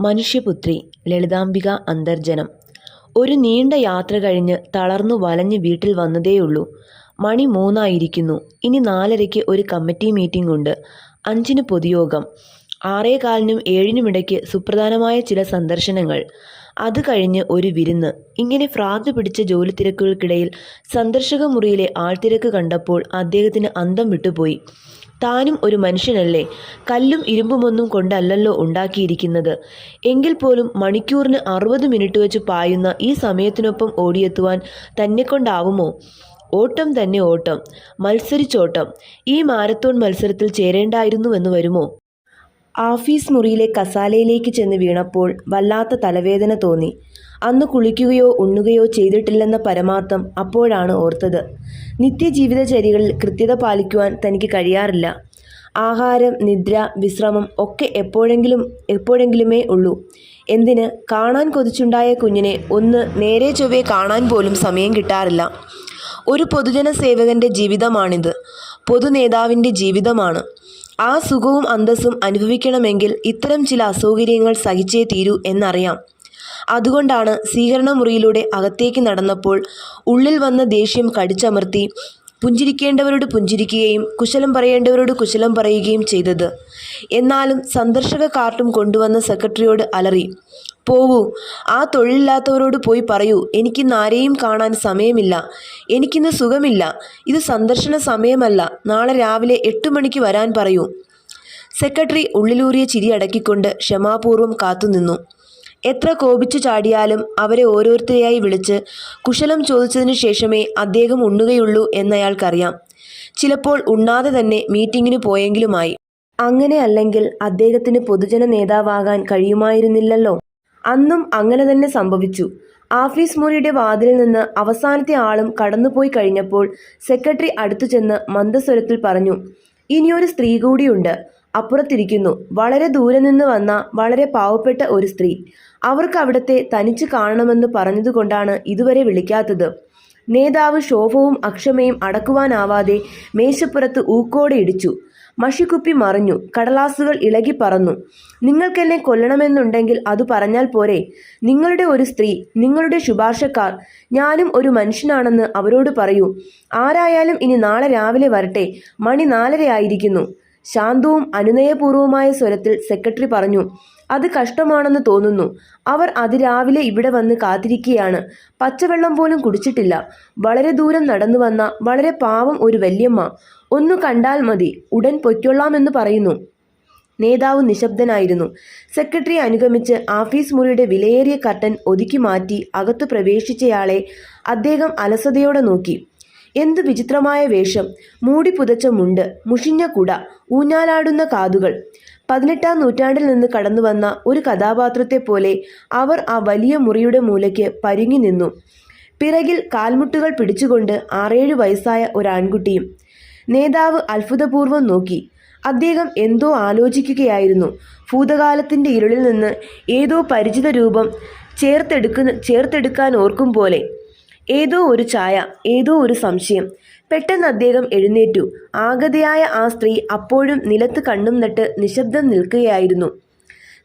മനുഷ്യപുത്രി ലളിതാംബിക അന്തർജനം. ഒരു നീണ്ട യാത്ര കഴിഞ്ഞ് തളർന്നു വലഞ്ഞ് വീട്ടിൽ വന്നതേയുള്ളൂ. മണി മൂന്നായിരിക്കുന്നു. ഇനി നാലരയ്ക്ക് ഒരു കമ്മിറ്റി മീറ്റിംഗ് ഉണ്ട്. അഞ്ചിന് പൊതുയോഗം. ആറേ കാലിനും ഏഴിനുമിടയ്ക്ക് സുപ്രധാനമായ ചില സന്ദർശനങ്ങൾ. അത് കഴിഞ്ഞ് ഒരു വിരുന്ന്. ഇങ്ങനെ ഫ്രാഗ് പിടിച്ച ജോലി തിരക്കുകൾക്കിടയിൽ സന്ദർശക മുറിയിലെ ആൾത്തിരക്ക് കണ്ടപ്പോൾ അദ്ദേഹത്തിന് അന്തം വിട്ടുപോയി. താനും ഒരു മനുഷ്യനല്ലേ. കല്ലും ഇരുമ്പുമൊന്നും കൊണ്ടല്ലല്ലോ ഉണ്ടാക്കിയിരിക്കുന്നത്. എങ്കിൽ പോലും മണിക്കൂറിന് അറുപത് മിനിറ്റ് വെച്ച് പായുന്ന ഈ സമയത്തിനൊപ്പം ഓടിയെത്തുവാൻ തന്നെക്കൊണ്ടാവുമോ? ഓട്ടം തന്നെ ഓട്ടം. മത്സരിച്ചോട്ടം. ഈ മാരത്തോൺ മത്സരത്തിൽ ചേരേണ്ടായിരുന്നുവെന്ന് വരുമോ? ആഫീസ് മുറിയിലെ കസാലയിലേക്ക് ചെന്ന് വീണപ്പോൾ വല്ലാത്ത തലവേദന തോന്നി. അന്ന് കുളിക്കുകയോ ഉണ്ണുകയോ ചെയ്തിട്ടില്ലെന്ന പരമാർത്ഥം അപ്പോഴാണ് ഓർത്തത്. നിത്യജീവിതചര്യകളിൽ കൃത്യത പാലിക്കുവാൻ തനിക്ക് കഴിയാറില്ല. ആഹാരം നിദ്ര വിശ്രമം ഒക്കെ എപ്പോഴെങ്കിലും എപ്പോഴെങ്കിലുമേ ഉള്ളൂ. എന്തിന്? കാണാൻ കൊതിച്ചുണ്ടായ കുഞ്ഞിനെ ഒന്ന് നേരെ ചൊവ്വേ കാണാൻ പോലും സമയം കിട്ടാറില്ല. ഒരു പൊതുജന സേവകന്റെ ജീവിതമാണിത്. പൊതുനേതാവിന്റെ ജീവിതമാണ്. ആ സുഖവും അന്തസ്സും അനുഭവിക്കണമെങ്കിൽ ഇത്തരം ചില അസൗകര്യങ്ങൾ സഹിച്ചേ തീരൂ എന്നറിയാം. അതുകൊണ്ടാണ് സ്വീകരണ മുറിയിലൂടെ അകത്തേക്ക് നടന്നപ്പോൾ ഉള്ളിൽ വന്ന ദേഷ്യം കടിച്ചമർത്തി പുഞ്ചിരിക്കേണ്ടവരോട് പുഞ്ചിരിക്കുകയും കുശലം പറയേണ്ടവരോട് കുശലം പറയുകയും ചെയ്തത്. എന്നാലും സന്ദർശക കാർട്ടും കൊണ്ടുവന്ന സെക്രട്ടറിയോട് അലറി പോവൂ ആ തൊഴിലില്ലാത്തവരോട് പോയി പറയൂ. എനിക്കിന്ന് ആരെയും കാണാൻ സമയമില്ല. എനിക്കിന്ന് സുഖമില്ല. ഇത് സന്ദർശന സമയമല്ല. നാളെ രാവിലെ എട്ട് മണിക്ക് വരാൻ പറയൂ. സെക്രട്ടറി ഉള്ളിലൂറിയ ചിരി അടക്കിക്കൊണ്ട് ക്ഷമാപൂർവം കാത്തുനിന്നു. എത്ര കോപിച്ചു ചാടിയാലും അവരെ ഓരോരുത്തരെയായി വിളിച്ച് കുശലം ചോദിച്ചതിനു ശേഷമേ അദ്ദേഹം ഉണ്ണുകയുള്ളൂ എന്നയാൾക്കറിയാം. ചിലപ്പോൾ ഉണ്ണാതെ തന്നെ മീറ്റിങ്ങിന് പോയെങ്കിലുമായി. അങ്ങനെ അല്ലെങ്കിൽ അദ്ദേഹത്തിന് പൊതുജന നേതാവാകാൻ കഴിയുമായിരുന്നില്ലല്ലോ. അന്നും അങ്ങനെ തന്നെ സംഭവിച്ചു. ആഫീസ് മുറിയുടെ വാതിലിൽ നിന്ന് അവസാനത്തെ ആളും കടന്നുപോയി കഴിഞ്ഞപ്പോൾ സെക്രട്ടറി അടുത്തു ചെന്ന് മന്ദസ്വരത്തിൽ പറഞ്ഞു ഇനിയൊരു സ്ത്രീ കൂടിയുണ്ട്. അപ്പുറത്തിരിക്കുന്നു. വളരെ ദൂരെ നിന്ന് വന്ന വളരെ പാവപ്പെട്ട ഒരു സ്ത്രീ. അവർക്ക് അവിടത്തെ തനിച്ച് കാണണമെന്ന് പറഞ്ഞതുകൊണ്ടാണ് ഇതുവരെ വിളിക്കാത്തത്. നേതാവ് ശോഭവും അക്ഷമയും അടക്കുവാനാവാതെ മേശപ്പുറത്ത് ഊക്കോടെ ഇടിച്ചു. മഷിക്കുപ്പി മറിഞ്ഞു. കടലാസുകൾ ഇളകി പറന്നു. നിങ്ങൾക്കെന്നെ കൊല്ലണമെന്നുണ്ടെങ്കിൽ അത് പറഞ്ഞാൽ പോരെ. നിങ്ങളുടെ ഒരു സ്ത്രീ നിങ്ങളുടെ ശുപാർശക്കാർ ഞാനും ഒരു മനുഷ്യനാണെന്ന് അവരോട് പറയൂ. ആരായാലും ഇനി നാളെ രാവിലെ വരട്ടെ. മണി നാലരയായിരിക്കുന്നു. ശാന്തവും അനുനയപൂർവമായ സ്വരത്തിൽ സെക്രട്ടറി പറഞ്ഞു. അത് കഷ്ടമാണെന്ന് തോന്നുന്നു. അവർ അതിരാവിലെ ഇവിടെ വന്ന് കാത്തിരിക്കുകയാണ് പച്ചവെള്ളം പോലും കുടിച്ചിട്ടില്ല. വളരെ ദൂരം നടന്നു വന്ന വളരെ പാവം ഒരു വല്യമ്മ ഒന്ന് കണ്ടാൽ മതി ഉടൻ പൊയ്ക്കൊള്ളാമെന്ന് പറയുന്നു. നേതാവ് നിശബ്ദനായിരുന്നു. സെക്രട്ടറി അനുഗമിച്ച് ആഫീസ് മുറിയുടെ വിലയേറിയ കർട്ടൻ ഒതുക്കി മാറ്റി അകത്തു പ്രവേശിച്ചയാളെ അദ്ദേഹം അലസതയോടെ നോക്കി. എന്തു വിചിത്രമായ വേഷം. മൂടി പുതച്ച മുണ്ട് മുഷിഞ്ഞ കുട ഊഞ്ഞാലാടുന്ന കാതുകൾ. പതിനെട്ടാം നൂറ്റാണ്ടിൽ നിന്ന് കടന്നു വന്ന ഒരു കഥാപാത്രത്തെ പോലെ അവർ ആ വലിയ മുറിയുടെ മൂലയ്ക്ക് പരുങ്ങി നിന്നു. പിറകിൽ കാൽമുട്ടുകൾ പിടിച്ചുകൊണ്ട് ആറേഴ് വയസ്സായ ഒരാൺകുട്ടിയും നേതാവ് അത്ഭുതപൂർവം നോക്കി. അദ്ദേഹം എന്തോ ആലോചിക്കുകയായിരുന്നു. ഭൂതകാലത്തിന്റെ ഇരുളിൽ നിന്ന് ഏതോ പരിചിത രൂപം ചേർത്തെടുക്കുന്ന ചേർത്തെടുക്കാൻ ഓർക്കും പോലെ. ഏതോ ഒരു ഛായ ഏതോ ഒരു സംശയം. പെട്ടെന്ന് അദ്ദേഹം എഴുന്നേറ്റു. ആഗതയായ ആ സ്ത്രീ അപ്പോഴും നിലത്ത് കണ്ണും നട്ട് നിശബ്ദം നിൽക്കുകയായിരുന്നു.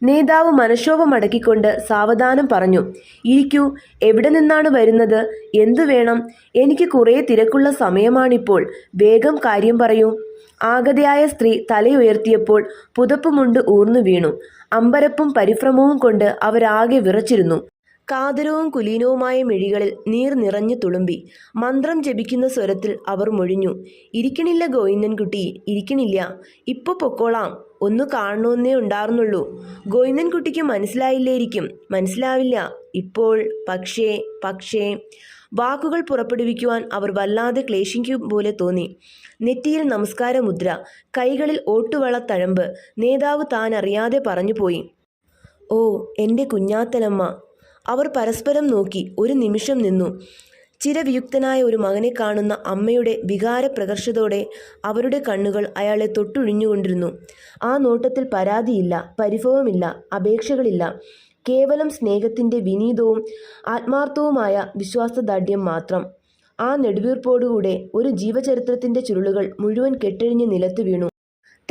നേതാവ് മനഃശോഭമടക്കിക്കൊണ്ട് സാവധാനം പറഞ്ഞു ഇരിക്കൂ എവിടെ നിന്നാണ് വരുന്നത്? എന്തു വേണം? എനിക്ക് കുറേ തിരക്കുള്ള സമയമാണിപ്പോൾ. വേഗം കാര്യം പറയൂ. ആഗതയായ സ്ത്രീ തലയുയർത്തിയപ്പോൾ പുതപ്പുമുണ്ട് ഊർന്നു വീണു. അമ്പരപ്പും പരിഭ്രമവും കൊണ്ട് അവരാകെ വിറച്ചിരുന്നു. കാതരവും കുലീനവുമായ മിഴികളിൽ നീർ നിറഞ്ഞു തുളുമ്പി. മന്ത്രം ജപിക്കുന്ന സ്വരത്തിൽ അവർ മൊഴിഞ്ഞു. ഇരിക്കണില്ല ഗോവിന്ദൻകുട്ടി ഇരിക്കണില്ല. ഇപ്പൊ പൊക്കോളാം. ഒന്ന് കാണണമെന്നേ ഉണ്ടാർന്നുള്ളൂ. ഗോവിന്ദൻകുട്ടിക്ക് മനസ്സിലായില്ലേയിരിക്കും. മനസ്സിലാവില്ല. ഇപ്പോൾ പക്ഷേ പക്ഷേ. വാക്കുകൾ പുറപ്പെടുവിക്കുവാൻ അവർ വല്ലാതെ ക്ലേശിക്കും പോലെ തോന്നി. നെറ്റിയിൽ നമസ്കാരമുദ്ര കൈകളിൽ ഓട്ടുവള തഴമ്പ് നേതാവ് താൻ അറിയാതെ പറഞ്ഞുപോയി. ഓ എന്റെ കുഞ്ഞാത്തലമ്മ അവർ പരസ്പരം നോക്കി ഒരു നിമിഷം നിന്നു. ചിരവിയുക്തനായ ഒരു മകനെ കാണുന്ന അമ്മയുടെ വികാരപ്രകർഷതോടെ അവരുടെ കണ്ണുകൾ അയാളെ തൊട്ടൊഴിഞ്ഞുകൊണ്ടിരുന്നു. ആ നോട്ടത്തിൽ പരാതിയില്ല പരിഭവമില്ല അപേക്ഷകളില്ല. കേവലം സ്നേഹത്തിന്റെ വിനീതവും ആത്മാർത്ഥവുമായ വിശ്വാസദാർഢ്യം മാത്രം. ആ നെടുവീർപ്പോടുകൂടെ ഒരു ജീവചരിത്രത്തിന്റെ ചുരുളുകൾ മുഴുവൻ കെട്ടഴിഞ്ഞ് നിലത്ത് വീണു.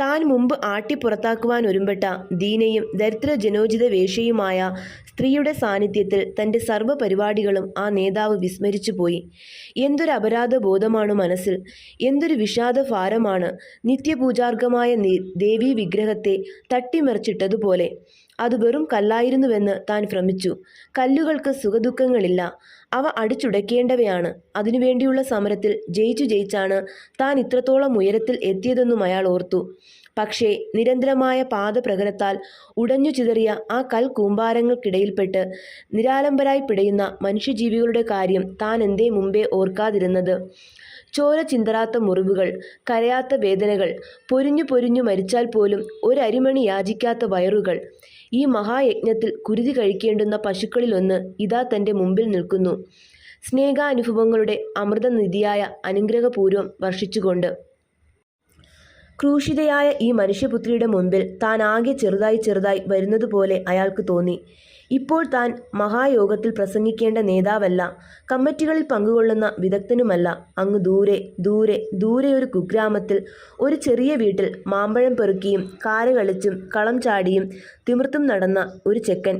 താൻ മുമ്പ് ആട്ടിപ്പുറത്താക്കുവാൻ ഒരുമ്പെട്ട ദീനയും ദരിദ്രജനോചിത വേഷയുമായ സ്ത്രീയുടെ സാന്നിധ്യത്തിൽ തന്റെ സർവ പരിപാടികളും ആ നേതാവ് വിസ്മരിച്ചു പോയി. എന്തൊരു അപരാധ ബോധമാണ് മനസ്സിൽ. എന്തൊരു വിഷാദ ഭാരമാണ് നിത്യപൂജാർഹമായ നി- ദേവീ വിഗ്രഹത്തെ തട്ടിമറിച്ചിട്ടതുപോലെ. അത് വെറും കല്ലായിരുന്നുവെന്ന് താൻ ഭ്രമിച്ചു. കല്ലുകൾക്ക് സുഖദുഃഖങ്ങളില്ല. അവ അടിച്ചുടയ്ക്കേണ്ടവയാണ് അതിനുവേണ്ടിയുള്ള സമരത്തിൽ ജയിച്ചു ജയിച്ചാണ് താൻ ഇത്രത്തോളം ഉയരത്തിൽ എത്തിയതെന്നും അയാൾ ഓർത്തു. പക്ഷേ നിരന്തരമായ പാദപ്രകരത്താൽ ഉടഞ്ഞു ചിതറിയ ആ കൽ കൂമ്പാരങ്ങൾക്കിടയിൽപ്പെട്ട് നിരാലംബരായി പിടയുന്ന മനുഷ്യജീവികളുടെ കാര്യം താൻ എന്തേ മുമ്പേ ഓർക്കാതിരുന്നത്. ചോര ചിന്തറാത്ത മുറിവുകൾ കരയാത്ത വേദനകൾ പൊരിഞ്ഞു പൊരിഞ്ഞു മരിച്ചാൽ പോലും ഒരരിമണി യാചിക്കാത്ത വയറുകൾ ഈ മഹായജ്ഞത്തിൽ കുരുതി കഴിക്കേണ്ടുന്ന പശുക്കളിലൊന്ന് ഇതാ തന്റെ മുമ്പിൽ നിൽക്കുന്നു. സ്നേഹാനുഭവങ്ങളുടെ അമൃതനിധിയായ അനുഗ്രഹപൂർവം വർഷിച്ചുകൊണ്ട്. ക്രൂശിതയായ ഈ മനുഷ്യപുത്രിയുടെ മുമ്പിൽ താൻ ആകെ ചെറുതായി ചെറുതായി വരുന്നതുപോലെ അയാൾക്ക് തോന്നി. ഇപ്പോൾ താൻ മഹായോഗത്തിൽ പ്രസംഗിക്കേണ്ട നേതാവല്ല കമ്മിറ്റികളിൽ പങ്കുകൊള്ളുന്ന വിദഗ്ധനുമല്ല. അങ്ങ് ദൂരെ ദൂരെ ദൂരെ ഒരു കുഗ്രാമത്തിൽ ഒരു ചെറിയ വീട്ടിൽ മാമ്പഴം പെറുക്കിയും കാര കളിച്ചും കളം ചാടിയും തിമിർത്തും നടന്ന ഒരു ചെക്കൻ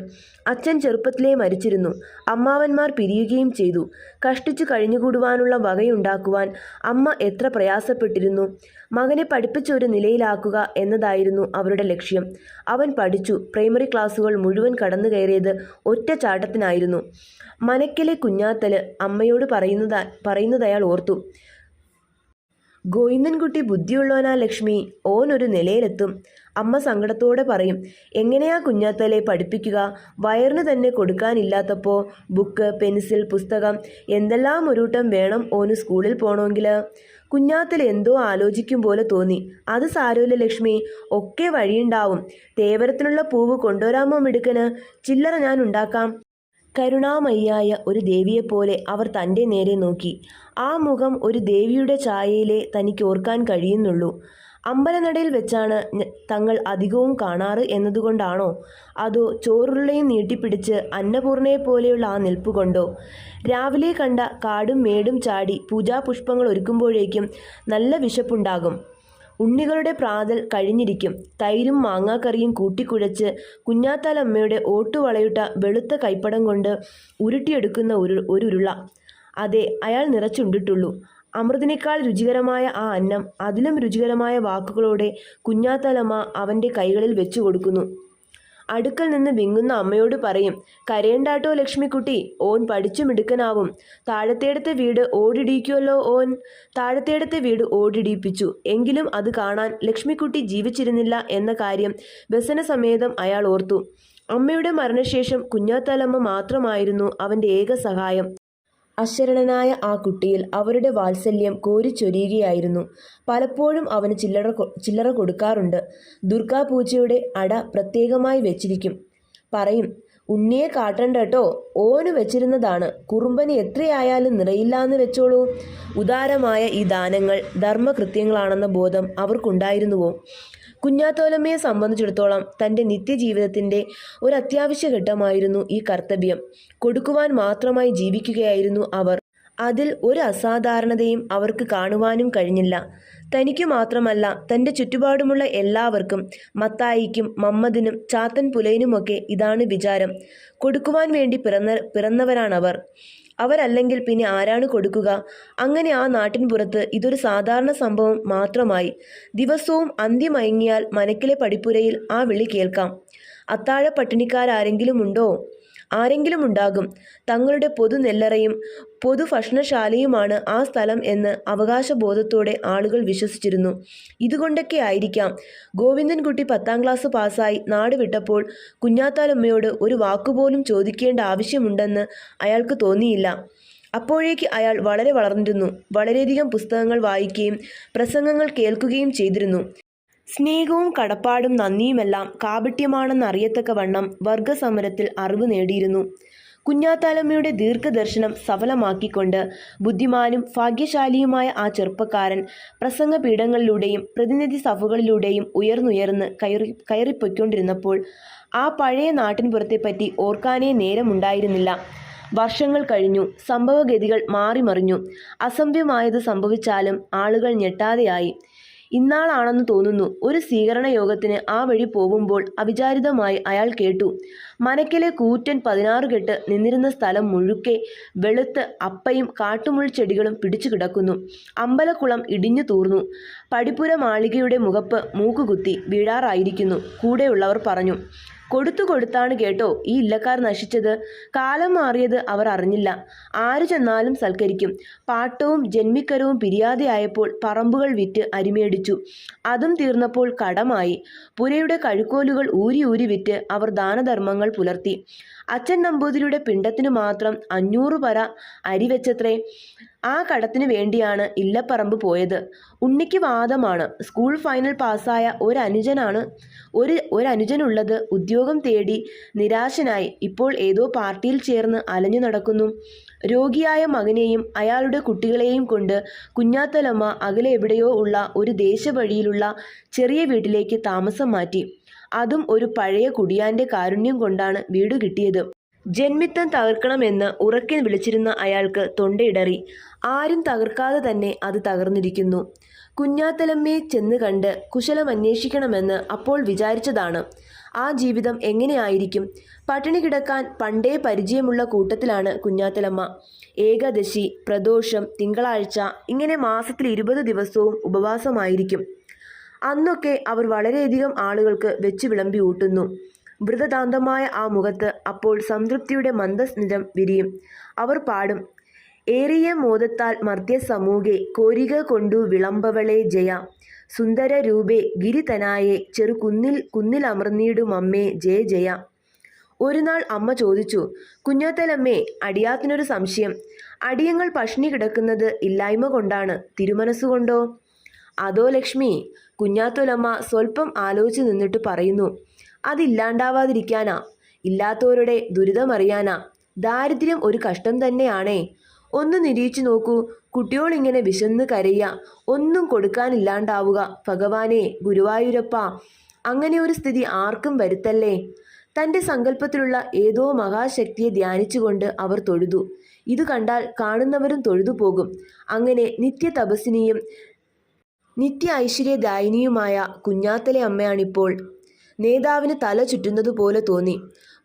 അച്ഛൻ ചെറുപ്പത്തിലേ മരിച്ചിരുന്നു. അമ്മാവന്മാർ പിരിയുകയും ചെയ്തു. കഷ്ടിച്ചു കഴിഞ്ഞുകൂടുവാനുള്ള വകയുണ്ടാക്കുവാൻ അമ്മ എത്ര പ്രയാസപ്പെട്ടിരുന്നു. മകനെ പഠിപ്പിച്ച ഒരു നിലയിലാക്കുക എന്നതായിരുന്നു അവരുടെ ലക്ഷ്യം. അവൻ പഠിച്ചു. പ്രൈമറി ക്ലാസ്സുകൾ മുഴുവൻ കടന്നു കയറിയത് ഒറ്റ ചാട്ടത്തിനായിരുന്നു. മനക്കിലെ കുഞ്ഞാത്തൽ അമ്മയോട് പറയുന്നതാ പറയുന്നതയാൾ ഓർത്തു. ഗോവിന്ദൻകുട്ടി ബുദ്ധിയുള്ളവനാ ലക്ഷ്മി. ഓൻ ഒരു നിലയിലെത്തും. അമ്മ സങ്കടത്തോടെ പറയും എങ്ങനെയാ കുഞ്ഞാത്തലെ പഠിപ്പിക്കുക? വയറിന് തന്നെ കൊടുക്കാനില്ലാത്തപ്പോൾ ബുക്ക് പെൻസിൽ പുസ്തകം എന്തെല്ലാം ഒരുട്ടം വേണം ഓന് സ്കൂളിൽ പോകണമെങ്കിൽ കുഞ്ഞാത്തൽ എന്തോ ആലോചിക്കും പോലെ തോന്നി. അത് സാരമില്ല ലക്ഷ്മി ഒക്കെ വഴിയുണ്ടാവും. തേവരത്തിനുള്ള പൂവ് കൊണ്ടുവരാമോ മിടുക്കന്? ചില്ലറ ഞാൻ ഉണ്ടാക്കാം. കരുണാമയ്യായ ഒരു ദേവിയെപ്പോലെ അവർ തന്റെ നേരെ നോക്കി. ആ മുഖം ഒരു ദേവിയുടെ ഛായയിലെ തനിക്ക് ഓർക്കാൻ കഴിയുന്നുള്ളൂ. അമ്പലനടയിൽ വെച്ചാണ് തങ്ങൾ അധികവും കാണാറ് എന്നതുകൊണ്ടാണോ? അതോ ചോറുള്ളയും നീട്ടിപ്പിടിച്ച് അന്നപൂർണയെ പോലെയുള്ള ആ നിൽപ്പുകൊണ്ടോ രാവിലെ കണ്ട കാടും മേടും ചാടി പൂജാപുഷ്പങ്ങൾ ഒരുക്കുമ്പോഴേക്കും നല്ല വിശപ്പുണ്ടാകും. ഉണ്ണികളുടെ പ്രാതൽ കഴിഞ്ഞിരിക്കും. തൈരും മാങ്ങാക്കറിയും കൂട്ടിക്കുഴച്ച് കുഞ്ഞാത്താലമ്മയുടെ ഓട്ടുവളയിട്ട വെളുത്ത കൈപ്പടം കൊണ്ട് ഉരുട്ടിയെടുക്കുന്ന ഒരു ഒരു ഉരുള. അതെ അയാൾ നിറച്ചുണ്ടിട്ടുള്ളൂ. അമൃതിനേക്കാൾ രുചികരമായ ആ അന്നം അതിലും രുചികരമായ വാക്കുകളോടെ കുഞ്ഞാത്താലമ്മ അവന്റെ കൈകളിൽ വെച്ചു കൊടുക്കുന്നു അടുക്കൽ നിന്ന് വിങ്ങുന്ന അമ്മയോട് പറയും കരയണ്ടാട്ടോ ലക്ഷ്മിക്കുട്ടി ഓൻ പഠിച്ചു മിടുക്കനാവും. താഴത്തേടത്തെ വീട് ഓടിടിക്കുമല്ലോ ഓൻ. താഴത്തേടത്തെ വീട് ഓടിടിപ്പിച്ചു. എങ്കിലും അത് കാണാൻ ലക്ഷ്മിക്കുട്ടി ജീവിച്ചിരുന്നില്ല എന്ന കാര്യം വ്യസനസമേതം അയാൾ ഓർത്തു. അമ്മയുടെ മരണശേഷം കുഞ്ഞാത്താലമ്മ മാത്രമായിരുന്നു അവന്റെ ഏക സഹായം. അശരണനായ ആ കുട്ടിയിൽ അവരുടെ വാത്സല്യം കോരിച്ചൊരിയുകയായിരുന്നു പലപ്പോഴും അവന് ചില്ലറ ചില്ലറ കൊടുക്കാറുണ്ട്. ദുർഗാപൂജയുടെ അട പ്രത്യേകമായി വെച്ചിരിക്കും. പറയും ഉണ്ണിയെ കാട്ടണ്ട കേട്ടോ ഓന് വെച്ചിരുന്നതാണ്. കുറുമ്പന് എത്രയായാലും നിറയില്ലാന്ന് വെച്ചോളൂ. ഉദാരമായ ഈ ദാനങ്ങൾ ധർമ്മകൃത്യങ്ങളാണെന്ന ബോധം അവർക്കുണ്ടായിരുന്നുവോ? കുഞ്ഞാത്തോലമ്മയെ സംബന്ധിച്ചിടത്തോളം തന്റെ നിത്യജീവിതത്തിന്റെ ഒരു അത്യാവശ്യ ഘട്ടമായിരുന്നു ഈ കർത്തവ്യം. കൊടുക്കുവാൻ മാത്രമായി ജീവിക്കുകയായിരുന്നു അവർ. അതിൽ ഒരു അസാധാരണതയും അവർക്ക് കാണുവാനും കഴിഞ്ഞില്ല. തനിക്ക് മാത്രമല്ല തന്റെ ചുറ്റുപാടുമുള്ള എല്ലാവർക്കും മത്തായിക്കും മമ്മദിനും ചാത്തൻ പുലയനുമൊക്കെ ഇതാണ് വിചാരം. കൊടുക്കുവാൻ വേണ്ടി പിറന്ന പിറന്നവരാണവർ. അവരല്ലെങ്കിൽ പിന്നെ ആരാണ് കൊടുക്കുക? അങ്ങനെ ആ നാട്ടിൻ പുറത്ത് ഇതൊരു സാധാരണ സംഭവം മാത്രമായി. ദിവസവും അന്ത്യമയങ്ങിയാൽ മനക്കിലെ പടിപ്പുരയിൽ ആ വിളി കേൾക്കാം. അത്താഴ പട്ടിണിക്കാരാരെങ്കിലും ഉണ്ടോ? ആരെങ്കിലും ഉണ്ടാകും തങ്ങളുടെ പൊതു നെല്ലറയും പൊതു ഭക്ഷണശാലയുമാണ് ആ സ്ഥലം എന്ന് അവകാശബോധത്തോടെ ആളുകൾ വിശ്വസിച്ചിരുന്നു. ഇതുകൊണ്ടൊക്കെ ആയിരിക്കാം. ഗോവിന്ദൻകുട്ടി പത്താം ക്ലാസ് പാസ്സായി നാട് വിട്ടപ്പോൾ കുഞ്ഞാത്താലമ്മയോട് ഒരു വാക്കുപോലും ചോദിക്കേണ്ട ആവശ്യമുണ്ടെന്ന് അയാൾക്ക് തോന്നിയില്ല. അപ്പോഴേക്ക് അയാൾ വളരെ വളർന്നിരുന്നു. വളരെയധികം പുസ്തകങ്ങൾ വായിക്കുകയും പ്രസംഗങ്ങൾ കേൾക്കുകയും ചെയ്തിരുന്നു. സ്നേഹവും കടപ്പാടും നന്ദിയുമെല്ലാം കാപട്യമാണെന്നറിയത്തക്ക വണ്ണം വർഗസമരത്തിൽ അറിവ് നേടിയിരുന്നു. കുഞ്ഞാത്താലമ്മയുടെ ദീർഘദർശനം സഫലമാക്കിക്കൊണ്ട് ബുദ്ധിമാനും ഭാഗ്യശാലിയുമായ ആ ചെറുപ്പക്കാരൻ പ്രസംഗപീഠങ്ങളിലൂടെയും പ്രതിനിധി സഭകളിലൂടെയും ഉയർന്നുയർന്ന് കയറി കയറിപ്പൊയ്ക്കൊണ്ടിരുന്നപ്പോൾ ആ പഴയ നാട്ടിൻപുറത്തെപ്പറ്റി ഓർക്കാനേ നേരമുണ്ടായിരുന്നില്ല. വർഷങ്ങൾ കഴിഞ്ഞു സംഭവഗതികൾ മാറിമറിഞ്ഞു. അസംഭ്യമായത് സംഭവിച്ചാലും ആളുകൾ ഞെട്ടാതെയായി. ഇന്നാളാണെന്ന് തോന്നുന്നു. ഒരു സ്വീകരണ യോഗത്തിന് ആ വഴി പോകുമ്പോൾ അവിചാരിതമായി അയാൾ കേട്ടു. മനക്കിലെ കൂറ്റൻ പതിനാറ് കെട്ട് നിന്നിരുന്ന സ്ഥലം മുഴുക്കെ വെളുത്ത് അപ്പയും കാട്ടുമുൾ ചെടികളും പിടിച്ചു കിടക്കുന്നു. അമ്പലക്കുളം ഇടിഞ്ഞു തൂർന്നു. പടിപ്പുര മാളികയുടെ മുഖപ്പ് മൂക്കുകുത്തി വീഴാറായിരിക്കുന്നു. കൂടെയുള്ളവർ പറഞ്ഞു കൊടുത്തു കൊടുത്താണ് കേട്ടോ ഈ ഇല്ലക്കാർ നശിച്ചത്. കാലം മാറിയത് അവർ അറിഞ്ഞില്ല. ആര് ചെന്നാലും സൽക്കരിക്കും. പാട്ടവും ജന്മിക്കരവും പിരിയാതെയായപ്പോൾ പറമ്പുകൾ വിറ്റ് അരിമേടിച്ചു. അതും തീർന്നപ്പോൾ കടമായി. പുരയുടെ കഴുക്കോലുകൾ ഊരി ഊരി വിറ്റ് അവർ ദാനധർമ്മങ്ങൾ പുലർത്തി. അച്ഛൻ നമ്പൂതിരിയുടെ പിണ്ടത്തിനു മാത്രം അഞ്ഞൂറ് പര അരി വെച്ചത്രേ. ആ കടത്തിനു വേണ്ടിയാണ് ഇല്ലപ്പറമ്പ് പോയത്. ഉണ്ണിക്ക് വാദമാണ്. സ്കൂൾ ഫൈനൽ പാസ്സായ അനുജനാണ് ഒരു ഒരനുജനുള്ളത് ഉദ്യോഗം തേടി നിരാശനായി. ഇപ്പോൾ ഏതോ പാർട്ടിയിൽ ചേർന്ന് അലഞ്ഞു നടക്കുന്നു. രോഗിയായ മകനെയും അയാളുടെ കുട്ടികളെയും കൊണ്ട് കുഞ്ഞാത്തലമ്മ അകലെ എവിടെയോ ഉള്ള ഒരു ദേശവഴിയിലുള്ള ചെറിയ വീട്ടിലേക്ക് താമസം മാറ്റി. അതും ഒരു പഴയ കുടിയാന്റെ കാരുണ്യം കൊണ്ടാണ് വീട് കിട്ടിയത്. ജന്മിത്തം തകർക്കണമെന്ന് ഉറക്കെ വിളിച്ചിരുന്ന അയാൾക്ക് തൊണ്ടയിടറി. ആരും തകർക്കാതെ തന്നെ അത് തകർന്നിരിക്കുന്നു. കുഞ്ഞാത്തലമ്മയെ ചെന്ന് കണ്ട് കുശലം അന്വേഷിക്കണമെന്ന് അപ്പോൾ വിചാരിച്ചതാണ്. ആ ജീവിതം എങ്ങനെയായിരിക്കും? പട്ടിണി കിടക്കാൻ പണ്ടേ പരിചയമുള്ള കൂട്ടത്തിലാണ് കുഞ്ഞാത്തലമ്മ. ഏകാദശി പ്രദോഷം തിങ്കളാഴ്ച ഇങ്ങനെ മാസത്തിൽ ഇരുപത് ദിവസവും ഉപവാസമായിരിക്കും. അന്നൊക്കെ അവർ വളരെയധികം ആളുകൾക്ക് വെച്ച് വിളമ്പി ഊട്ടുന്നു. വൃതദാന്തമായ ആ മുഖത്ത് അപ്പോൾ സംതൃപ്തിയുടെ മന്ദസ്നിജം വിരിയും. അവർ പാടും. ഏറിയ മോദത്താൽ മർത്യ സമൂഹെ കോരിക കൊണ്ടു വിളമ്പവളെ ജയ. സുന്ദര രൂപേ ഗിരിതനായെ ചെറു കുന്നിൽ കുന്നിലമർന്നിടുമമ്മേ ജയ ജയ. ഒരു നാൾ അമ്മ ചോദിച്ചു കുഞ്ഞാത്തലമ്മേ അടിയാത്തിനൊരു സംശയം. അടിയങ്ങൾ പഷ്ണി കിടക്കുന്നത് ഇല്ലായ്മ കൊണ്ടാണ് തിരുമനസ്സുകൊണ്ടോ അതോ ലക്ഷ്മി കുഞ്ഞാത്തോലമ്മ സ്വൽപ്പം ആലോചിച്ച് നിന്നിട്ട് പറയുന്നു അതില്ലാണ്ടാവാതിരിക്കാനാ. ഇല്ലാത്തവരുടെ ദുരിതമറിയാനാ ദാരിദ്ര്യം ഒരു കഷ്ടം തന്നെയാണ്. ഒന്ന് നിരീക്ഷിച്ചു നോക്കൂ. കുട്ടിയോളിങ്ങനെ വിശന്ന് കരയുക ഒന്നും കൊടുക്കാനില്ലാണ്ടാവുക. ഭഗവാനെ ഗുരുവായൂരപ്പ. അങ്ങനെ ഒരു സ്ഥിതി ആർക്കും വരുത്തല്ലേ? തന്റെ സങ്കല്പത്തിലുള്ള ഏതോ മഹാശക്തിയെ ധ്യാനിച്ചുകൊണ്ട് അവർ തൊഴുതു. ഇത് കണ്ടാൽ കാണുന്നവരും തൊഴുതു പോകും. അങ്ങനെ നിത്യ തപസ്സിനിയും നിത്യ ഐശ്വര്യദായിനിയുമായ കുഞ്ഞാത്തലെ അമ്മയാണിപ്പോൾ നേതാവിന് തല ചുറ്റുന്നതുപോലെ തോന്നി.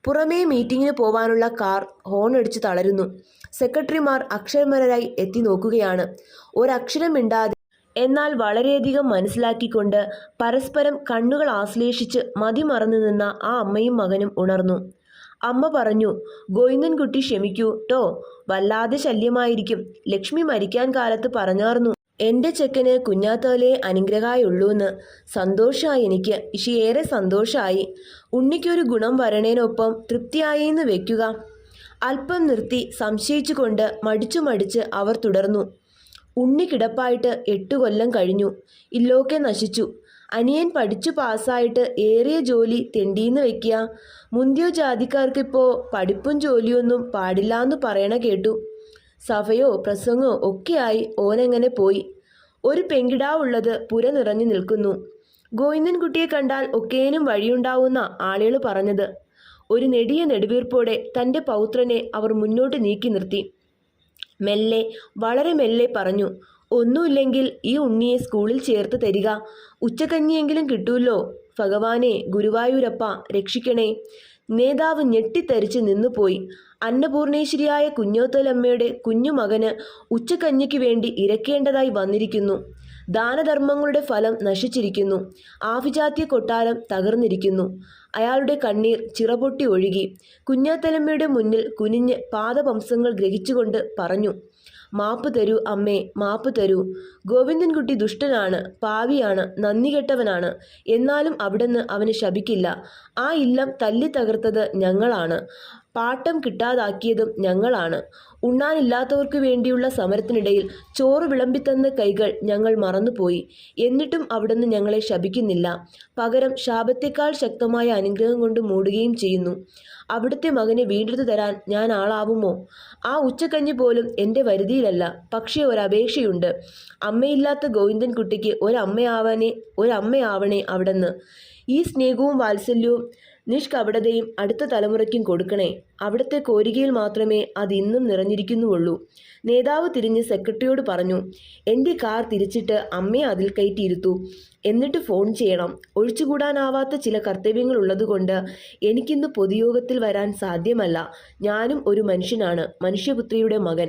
പുറമേ മീറ്റിങ്ങിന് പോവാനുള്ള കാർ ഹോണടിച്ച് തളരുന്നു. സെക്രട്ടറിമാർ അക്ഷരമരായി എത്തി നോക്കുകയാണ്. ഒരക്ഷരം മിണ്ടാതെ എന്നാൽ വളരെയധികം മനസ്സിലാക്കിക്കൊണ്ട് പരസ്പരം കണ്ണുകൾ ആശ്ലേഷിച്ച് മതിമറന്നു നിന്ന ആ അമ്മയും മകനും ഉണർന്നു. അമ്മ പറഞ്ഞു ഗോവിന്ദൻകുട്ടി ക്ഷമിക്കൂ ട്ടോ. വല്ലാതെ ശല്യമായിരിക്കും. ലക്ഷ്മി മരിക്കാൻ കാലത്ത് പറഞ്ഞാർന്നു. എന്റെ ചെക്കന് കുഞ്ഞാത്തോലെ അനുഗ്രഹമായുള്ളൂന്ന് സന്തോഷമായി എനിക്ക് ഇഷിയേറെ സന്തോഷമായി ഉണ്ണിക്കൊരു ഗുണം വരണേനൊപ്പം തൃപ്തിയായിന്ന് വെക്കുക. അല്പം നിർത്തി സംശയിച്ചുകൊണ്ട് മടിച്ചു മടിച്ച് അവർ തുടർന്നു. ഉണ്ണി കിടപ്പായിട്ട് എട്ടു കൊല്ലം കഴിഞ്ഞു. ഇല്ലോക്കെ നശിച്ചു. അനിയൻ പഠിച്ചു പാസ്സായിട്ട് ഏറിയ ജോലി തെണ്ടീന്ന് വെക്കുക. മുന്തിയോ ജാതിക്കാർക്കിപ്പോൾ പഠിപ്പും ജോലിയൊന്നും പാടില്ലാന്ന് പറയണ കേട്ടു. സഭയോ പ്രസംഗോ ഒക്കെയായി ഓനെങ്ങനെ പോയി? ഒരു പെങ്കിടാവുള്ളത് പുര നിറഞ്ഞു നിൽക്കുന്നു. ഗോവിന്ദൻകുട്ടിയെ കണ്ടാൽ ഒക്കേനും വഴിയുണ്ടാവുന്ന ആളുകൾ പറഞ്ഞത്. ഒരു നെടിയ നെടുവീർപ്പോടെ തന്റെ പൗത്രനെ അവർ മുന്നോട്ട് നീക്കി നിർത്തി. മെല്ലെ വളരെ മെല്ലെ പറഞ്ഞു ഒന്നുമില്ലെങ്കിൽ ഈ ഉണ്ണിയെ സ്കൂളിൽ ചേർത്ത് തരിക. ഉച്ചക്കഞ്ഞിയെങ്കിലും കിട്ടൂല്ലോ. ഭഗവാനെ ഗുരുവായൂരപ്പ രക്ഷിക്കണേ. നേതാവ് ഞെട്ടിത്തരിച്ച് നിന്നുപോയി. അന്നപൂർണേശ്വരിയായ കുഞ്ഞോത്തലമ്മയുടെ കുഞ്ഞുമകന് ഉച്ചക്കഞ്ഞിക്ക് വേണ്ടി ഇരക്കേണ്ടതായി വന്നിരിക്കുന്നു. ദാനധർമ്മങ്ങളുടെ ഫലം നശിച്ചിരിക്കുന്നു. ആഭിജാത്യ കൊട്ടാരം തകർന്നിരിക്കുന്നു. അയാളുടെ കണ്ണീർ ചിറപൊട്ടി ഒഴുകി. കുഞ്ഞാത്തലമ്മയുടെ മുന്നിൽ കുനിഞ്ഞ് പാദവംശങ്ങൾ ഗ്രഹിച്ചുകൊണ്ട് പറഞ്ഞു മാപ്പ് തരൂ അമ്മേ മാപ്പ് തരൂ. ഗോവിന്ദൻകുട്ടി ദുഷ്ടനാണ് പാവിയാണ് നന്ദി കെട്ടവനാണ് എന്നാലും അവിടുന്ന് അവന് ശപിക്കില്ല. ആ ഇല്ലം തല്ലി തകർത്തത് ഞങ്ങളാണ്. പാട്ടം കിട്ടാതാക്കിയതും ഞങ്ങളാണ്. ഉണ്ണാനില്ലാത്തവർക്ക് വേണ്ടിയുള്ള സമരത്തിനിടയിൽ ചോറ് വിളമ്പിത്തന്ന കൈകൾ ഞങ്ങൾ മറന്നുപോയി. എന്നിട്ടും അവിടുന്ന് ഞങ്ങളെ ശപിക്കുന്നില്ല. പകരം ശാപത്തേക്കാൾ ശക്തമായ അനുഗ്രഹം കൊണ്ട് മൂടുകയും ചെയ്യുന്നു. അവിടുത്തെ മകനെ വീണ്ടെടുത്തു തരാൻ ഞാൻ ആളാവുമോ? ആ ഉച്ചക്കഞ്ഞ് പോലും എന്റെ വരുതിയിലല്ല. പക്ഷേ ഒരപേക്ഷയുണ്ട്. അമ്മയില്ലാത്ത ഗോവിന്ദൻകുട്ടിക്ക് ഒരമ്മയാവാനേ ഒരമ്മയാവണേ അവിടുന്ന്. ഈ സ്നേഹവും വാത്സല്യവും നിഷ്കപടതയും അടുത്ത തലമുറയ്ക്കും കൊടുക്കണേ. അവിടുത്തെ കോരികയിൽ മാത്രമേ അത് ഇന്നും നിറഞ്ഞിരിക്കുന്നുള്ളൂ. നേതാവ് തിരിഞ്ഞ് സെക്രട്ടറിയോട് പറഞ്ഞു എന്റെ കാർ തിരിച്ചിട്ട് അമ്മയെ അതിൽ കയറ്റിയിരുത്തു. എന്നിട്ട് ഫോൺ ചെയ്യണം. ഒഴിച്ചുകൂടാനാവാത്ത ചില കർത്തവ്യങ്ങൾ ഉള്ളതുകൊണ്ട് എനിക്കിന്ന് പൊതുയോഗത്തിൽ വരാൻ സാധ്യമല്ല. ഞാനും ഒരു മനുഷ്യനാണ്. മനുഷ്യപുത്രിയുടെ മകൻ.